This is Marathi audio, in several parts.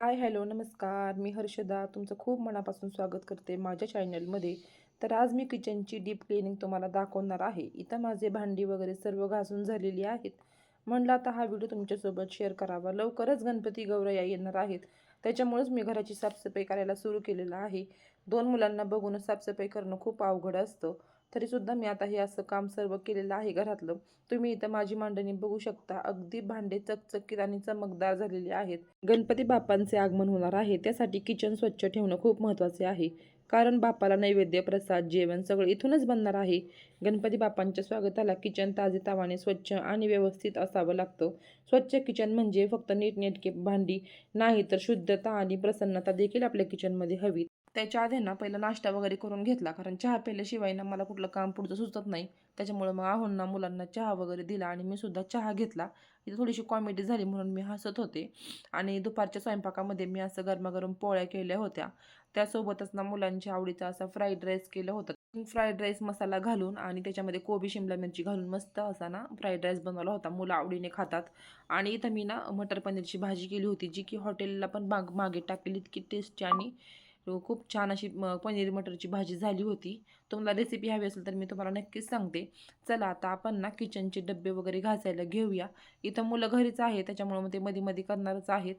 हाय हॅलो नमस्कार. मी हर्षदा तुमचं खूप मनापासून स्वागत करते माझ्या चॅनलमध्ये. तर आज मी किचनची डीप क्लिनिंग तुम्हाला दाखवणार आहे. इथं माझे भांडी वगैरे सर्व घासून झालेली आहेत. म्हणलं आता हा व्हिडिओ तुमच्यासोबत शेअर करावा. लवकरच गणपती गौरया येणार आहेत. त्याच्यामुळेच मी घराची साफसफाई करायला सुरू केलेलं आहे. दोन मुलांना बघूनच साफसफाई करणं खूप अवघड असतं. तरीसुद्धा मी आता हे असं काम सर्व केलेलं आहे घरातलं. तुम्ही इथं माझी मांडणी बघू शकता. अगदी भांडे चकचकीत आणि चमकदार झालेले आहेत. गणपती बाप्पांचे आगमन होणार आहे. त्यासाठी किचन स्वच्छ ठेवणं खूप महत्त्वाचे आहे. कारण बापाला नैवेद्य प्रसाद जेवण सगळं इथूनच बनणार आहे. गणपती बाप्पांच्या स्वागताला किचन ताजे तावाने स्वच्छ आणि व्यवस्थित असावं लागतं. स्वच्छ किचन म्हणजे फक्त नीटनेटके भांडी नाही तर शुद्धता आणि प्रसन्नता देखील आपल्या किचनमध्ये हवी. त्याच्या आधी ना पहिला नाश्ता वगैरे करून घेतला. कारण चहा प्यायल्याशिवाय ना मला कुठलं काम पुढचं सुचत नाही. त्याच्यामुळं मग आहोंना मुलांना चहा वगैरे दिला आणि मी सुद्धा चहा घेतला. इथे थोडीशी कॉमेडी झाली म्हणून मी हसत होते. आणि दुपारच्या स्वयंपाकामध्ये मी असं गरमागरम पोळ्या केल्या होत्या. त्यासोबतच ना मुलांच्या आवडीचा असा फ्राईड राईस केलं होतं. फ्राईड राईस मसाला घालून आणि त्याच्यामध्ये कोबी शिमला मिरची घालून मस्त असा ना फ्राईड राईस बनवला होता. मुलं आवडीने खातात. आणि इथं मी ना मटर पनीरची भाजी केली होती जी की हॉटेलला पण माग मागे टाकलेली इतकी टेस्टी आणि खूप छान अशी म पनीर मटरची भाजी झाली होती. तुम्हाला रेसिपी हवी असेल तर मी तुम्हाला नक्कीच सांगते. चला आता आपण ना किचनचे डबे वगैरे घासायला घेऊया. इथं मुलं घरीच आहे त्याच्यामुळं मग ते मध्ये मध्ये करणारच आहेत.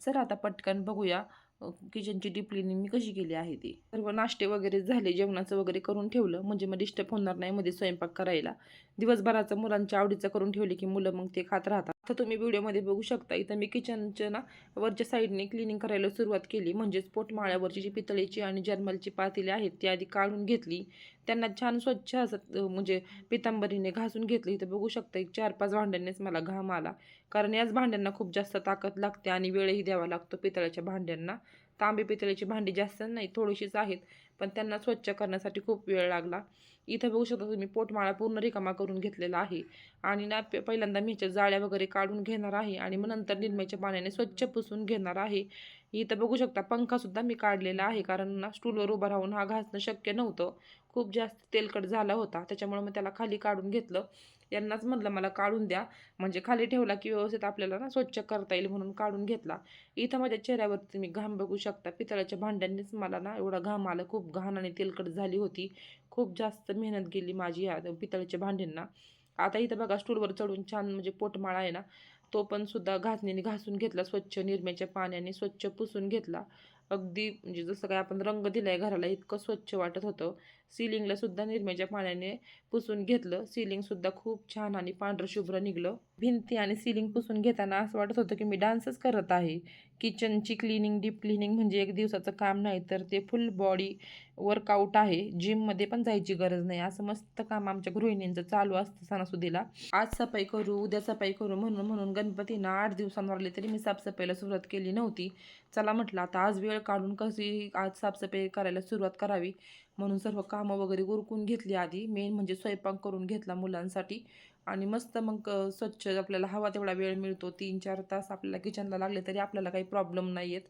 चला आता पटकन बघूया किचनची डीप क्लिनिंग मी कशी केली आहे ती. सर्व नाश्ते वगैरे झाले जेवणाचं वगैरे करून ठेवलं. म्हणजे मग डिस्टर्ब होणार नाही मध्ये स्वयंपाक करायला. दिवसभराचं मुलांच्या आवडीचं करून ठेवले की मुलं मग ते खात राहतात. आता तुम्ही व्हिडिओमध्ये बघू शकता इथं मी किचनच्या ना वरच्या साईडने क्लिनिंग करायला सुरुवात केली. म्हणजेच पोटमाळ्यावरची जी पितळेची आणि जर्मलची पातेली आहेत ती आधी काढून घेतली. त्यांना छान स्वच्छ असत म्हणजे पितांबरीने घासून घेतली. इथं बघू शकता एक चार पाच भांड्यांनीच मला घाम आला. कारण याच भांड्यांना खूप जास्त ताकद लागते आणि वेळही द्यावा लागतो पितळ्याच्या भांड्यांना. तांबे पितळेची भांडी जास्त नाही थोडीशीच आहेत पण त्यांना स्वच्छ करण्यासाठी खूप वेळ लागला. इथं बघू शकता तुम्ही पोटमाळा पूर्ण रिकामा करून घेतलेला आहे. आणि ना पहिल्यांदा मीच्या जाळ्या वगैरे काढून घेणार आहे आणि मग नंतर निरम्याच्या पाण्याने स्वच्छ पुसून घेणार आहे. इथं बघू शकता पंखासुद्धा मी काढलेला आहे कारण ना स्टूलवर उभं राहून हा घासणं शक्य नव्हतं. खूप जास्त तेलकट झाला होता त्याच्यामुळे मग त्याला खाली काढून घेतलं. यांनाच म्हटलं मला काढून द्या. म्हणजे खाली ठेवला की व्यवस्थित आपल्याला ना स्वच्छ करता येईल म्हणून काढून घेतला. इथं माझ्या चेहऱ्यावर तुम्ही घाम बघू शकता. पितळाच्या भांड्यांनीच मला ना एवढा घाम आला. खूप घाण आणि तेलकट झाली होती. खूप जास्त मेहनत गेली माझी या पितळाच्या भांड्यांना आता इथं बघा स्टूलवर चढून छान म्हणजे पोटमाळा आहे ना तो पण सुद्धा घासणीने घासून घेतला. स्वच्छ निरम्याच्या पाण्याने स्वच्छ पुसून घेतला. अगदी म्हणजे जसं काय आपण रंग दिलाय घराला इतकं स्वच्छ वाटत होतं. सिलिंगला सुद्धा निरम्याच्या पाण्याने पुसून घेतलं. सिलिंगसुद्धा खूप छान आणि पांढरं शुभ्र निघलं. भिंती आणि सिलिंग पुसून घेताना असं वाटत होतं की मी डान्सच करत आहे. किचनची क्लिनिंग डीप क्लिनिंग म्हणजे एक दिवसाचं काम नाही तर ते फुल बॉडी वर्कआउट आहे. जिममध्ये पण जायची गरज नाही. असं मस्त काम आमच्या गृहिणींचं चालू असतं सणासुदीला. आज सफाई करू उद्या सफाई करू म्हणून म्हणून गणपतींना आठ दिवसांवर आले तरी मी साफसफाईला सुरुवात केली नव्हती. चला म्हटलं आता आज वेळ काढून कशी आज साफसफाई करायला सुरुवात करावी? म्हणून सर्व कामं वगैरे उरकून घेतली आधी. मेन म्हणजे स्वयंपाक करून घेतला मुलांसाठी. आणि मस्त मग स्वच्छ आपल्याला हवा तेवढा वेळ मिळतो. तीन चार तास आपल्याला किचनला लागले तरी आपल्याला काही प्रॉब्लेम नाही आहेत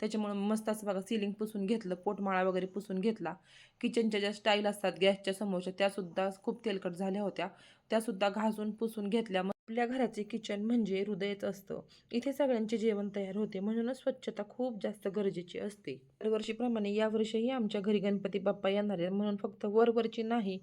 त्याच्यामुळं मस्त असं बघा सिलिंग पुसून घेतलं पोटमाळा वगैरे पुसून घेतला. किचनच्या ज्या स्टाईल असतात गॅसच्या समोरच्या त्यासुद्धा खूप तेलकट झाल्या होत्या. त्यासुद्धा घासून पुसून घेतल्या. मग आपल्या घराचे किचन म्हणजे हृदयच असतं. इथे सगळ्यांचे जेवण तयार होते. म्हणूनच स्वच्छता खूप जास्त गरजेची असते. दरवर्षीप्रमाणे यावर्षीही आमच्या घरी गणपती बाप्पा येणार आहेत. म्हणून फक्त वरवरची नाही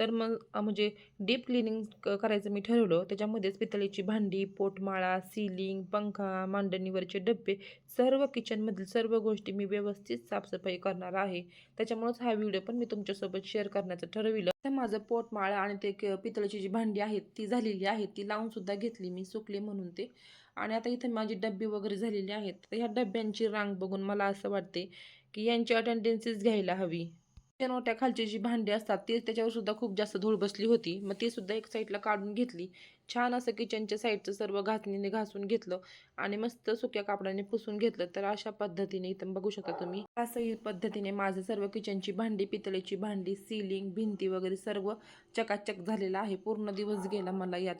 तर मग म्हणजे डीप क्लिनिंग क करायचं मी ठरवलं. त्याच्यामध्येच पितळेची भांडी पोटमाळा सिलिंग पंखा मांडणीवरचे डबे सर्व किचनमधील सर्व गोष्टी मी व्यवस्थित साफसफाई करणार आहे. त्याच्यामुळंच हा व्हिडिओ पण मी तुमच्यासोबत शेअर करण्याचं ठरविलं. तर माझं पोटमाळा आणि ते क पितळेची जी भांडी आहेत ती झालेली आहेत ती लावूनसुद्धा घेतली मी सुकले म्हणून ते. आणि आता इथे माझी डब्बी वगैरे झालेली आहेत. तर ह्या डब्यांची रांग बघून मला असं वाटते की यांची अटेंडन्सीच घ्यायला हवी. मोठ्या खालची जी भांडी असतात ती त्याच्यावर सुद्धा खूप जास्त धूळ बसली होती. मग ती सुद्धा एक साईडला काढून घेतली. छान असं किचनच्या साईडचं सर्व घासणीने घासून घेतलं आणि मस्त सुक्या कापडाने पुसून घेतलं. तर अशा पद्धतीने इथं बघू शकता तुम्ही. असं पद्धतीने माझं सर्व किचनची भांडी पितळेची भांडी सिलिंग भिंती वगैरे सर्व चकाचक झालेलं आहे. पूर्ण दिवस गेला मला या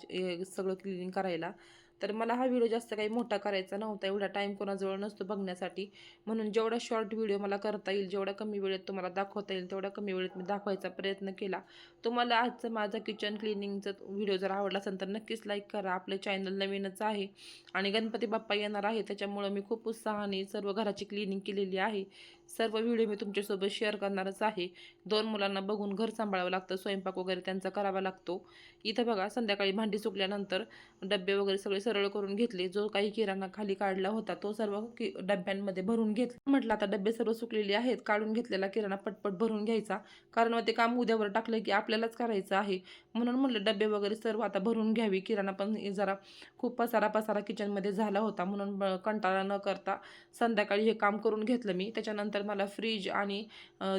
सगळं क्लिनिंग करायला. तर मला हा व्हिडिओ जास्त काही मोठा करायचा नव्हता एवढा टाईम कोणाजवळ नसतो बघण्यासाठी. म्हणून जेवढा शॉर्ट व्हिडिओ मला करता येईल जेवढा कमी वेळेत तुम्हाला दाखवता येईल तेवढा कमी वेळेत मी दाखवायचा प्रयत्न केला. तुम्हाला आजचं माझा किचन क्लिनिंगचं व्हिडिओ जर आवडला असेल तर नक्कीच लाईक करा. आपलं चॅनल नवीनच आहे आणि गणपती बाप्पा येणार आहे त्याच्यामुळं मी खूप उत्साहाने सर्व घराची क्लिनिंग केलेली आहे. सर्व व्हिडिओ मी तुमच्यासोबत शेअर करणारच आहे. दोन मुलांना बघून घर सांभाळावं लागतं स्वयंपाक वगैरे त्यांचा करावा लागतो. इथं बघा संध्याकाळी भांडी सुकल्यानंतर डबे वगैरे सगळे सरळ करून घेतले. जो काही किराणा खाली काढला होता तो सर्व कि डब्यांमध्ये भरून घेतला. म्हटलं आता डबे सर्व सुकलेले आहेत काढून घेतलेला किराणा पटपट भरून घ्यायचा. कारण मग ते काम उद्यावर टाकलं की आपल्यालाच करायचं आहे. म्हणून म्हटलं डबे वगैरे सर्व आता भरून घ्यावी. किराणा पण जरा खूप पसारा पसारा किचनमध्ये झाला होता. म्हणून ब- कंटाळा न करता संध्याकाळी हे काम करून घेतलं मी. त्याच्यानंतर मला फ्रीज आणि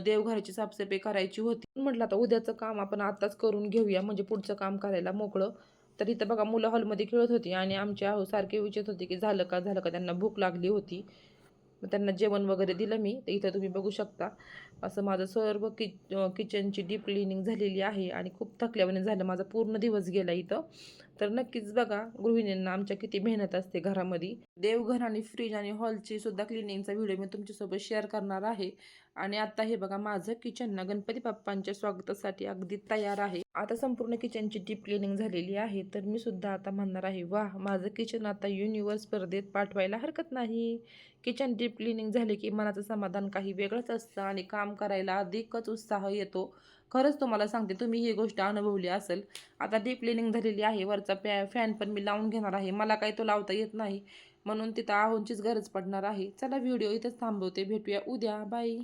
देवघराची साफसफाई करायची होती. म्हटलं आता उद्याचं काम आपण आताच करून घेऊया म्हणजे पुढचं काम करायला मोकळं. तर इथं बघा मुलं हॉलमध्ये खेळत होती आणि आमच्या आहो सारखे विचारत होते की झालं का झालं का? त्यांना भूक लागली होती. मग त्यांना जेवण वगैरे दिलं मी. तर इथं तुम्ही बघू शकता. असं माझं सर्व कि किचनची डीप क्लिनिंग झालेली आहे आणि खूप थकल्यावाने झालं. माझा पूर्ण दिवस गेला इथं. तर नक्कीच बघा गृहिणींना आमच्या किती मेहनत असते घरामध्ये. देवघर आणि फ्रीज आणि हॉलची सुद्धा क्लिनिंगचा व्हिडिओ मी तुमच्यासोबत शेअर करणार आहे. आणि आता हे बघा माझं किचन ना गणपती बाप्पांच्या स्वागतासाठी अगदी तयार आहे. आता संपूर्ण किचनची डीप क्लिनिंग झालेली आहे. तर मी सुद्धा आता म्हणणार आहे वा माझं किचन आता युनिवर्स स्पर्धेत पाठवायला हरकत नाही. किचन डीप क्लिनिंग झाले की मनाचं समाधान काही वेगळंच असतं आणि काम करायला अधिकच उत्साह येतो. खरंच तुम्हाला सांगते तुम्ही ही गोष्ट अनुभवली असेल. आता डीप क्लिनिंग झालेली आहे वरचा पॅ फॅन पण मी लावून घेणार आहे. मला काही तो लावता येत नाही. म्हणून तिथं आहोंचीच गरज पडणार आहे. चला व्हिडिओ इथंच थांबवते. भेटूया उद्या. बाय